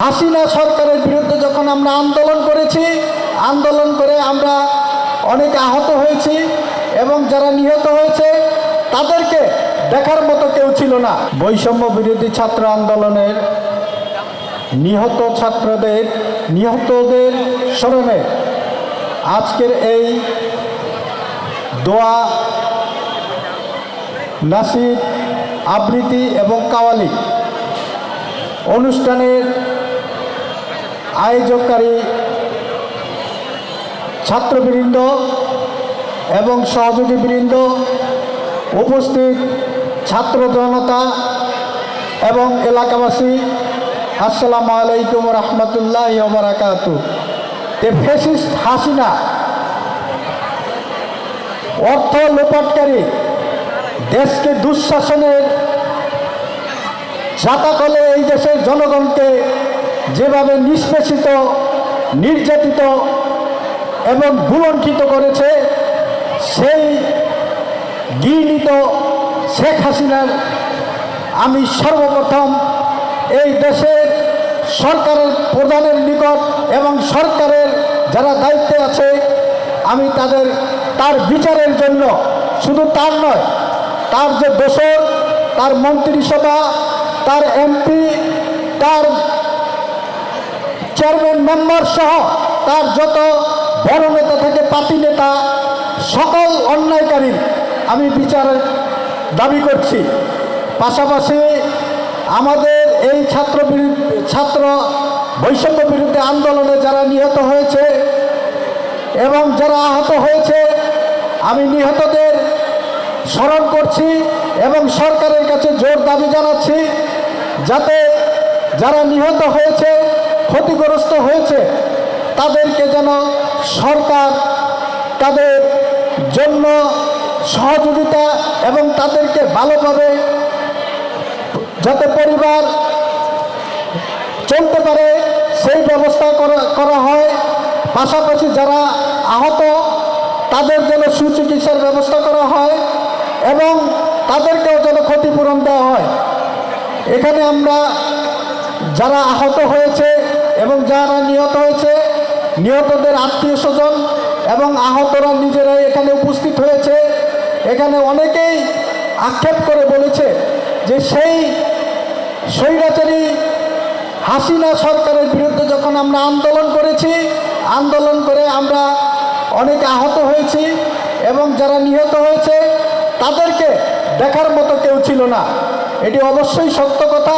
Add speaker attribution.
Speaker 1: হাসিনা সরকারের বিরুদ্ধে যখন আমরা আন্দোলন করেছি, আন্দোলন করে আমরা অনেক আহত হয়েছি এবং যারা নিহত হয়েছে, তাদেরকে দেখার মতো কেউ ছিল না। বৈষম্য বিরোধী ছাত্র আন্দোলনের নিহত ছাত্রদের, নিহতদের স্মরণে আজকের এই দোয়া, নাসির, আবৃত্তি এবং কাওয়ালি অনুষ্ঠানের আয়োজককারী ছাত্রবৃন্দ এবং সহযোগীবৃন্দ উপস্থিত ছাত্র জনতা এবং এলাকাবাসী, আসসালামু আলাইকুম রহমতুল্লাহ বারাকাত। এ ফেসিস্ট হাসিনা অর্থ লোপাটকারী দেশকে দুঃশাসনের জাতাকলে এই দেশের জনগণকে যেভাবে নিষ্পেষিত, নির্যাতিত এবং ভুলণ্ঠিত করেছে, সেই গৃহীত শেখ হাসিনার আমি সর্বপ্রথম এই দেশের সরকারের প্রধানের নিকট এবং সরকারের যারা দায়িত্বে আছে, আমি তাদের, তার বিচারের জন্য শুধু তার নয়, তার যে দোষর, তার মন্ত্রিসভা, তার এমপি, তার চেয়ারম্যান মেম্বার সহ তার যত বড় নেতা থেকে পাতি নেতা, সকল অন্যায়কারীর আমি বিচারের দাবি করছি। পাশাপাশি আমাদের এই ছাত্র ছাত্র বৈষম্য বিরুদ্ধে আন্দোলনে যারা নিহত হয়েছে এবং যারা আহত হয়েছে, আমি নিহতদের স্মরণ করছি এবং সরকারের কাছে জোর দাবি জানাচ্ছি যাতে যারা নিহত হয়েছে ক্ষতিগ্রস্ত হয়েছে, তাদেরকে যেন সরকার তাদের জন্য সহযোগিতা এবং তাদেরকে ভালোভাবে যাতে পরিবার চলতে পারে, সেই ব্যবস্থা করা হয়। পাশাপাশি যারা আহত, তাদের যেন সুচিকিৎসার ব্যবস্থা করা হয় এবং তাদেরকেও যেন ক্ষতিপূরণ দেওয়া হয়। এখানে আমরা যারা আহত হয়েছে নিহতদের আত্মীয় স্বজন এবং আহতরা নিজেরাই এখানে উপস্থিত হয়েছে। এখানে অনেকেই আক্ষেপ করে বলেছে যে সেই স্বৈরাচারী হাসিনা সরকারের বিরুদ্ধে যখন আমরা আন্দোলন করেছি, আন্দোলন করে আমরা অনেক আহত হয়েছি এবং যারা নিহত হয়েছে, তাদেরকে দেখার মতো কেউ ছিল না। এটি অবশ্যই সত্য কথা।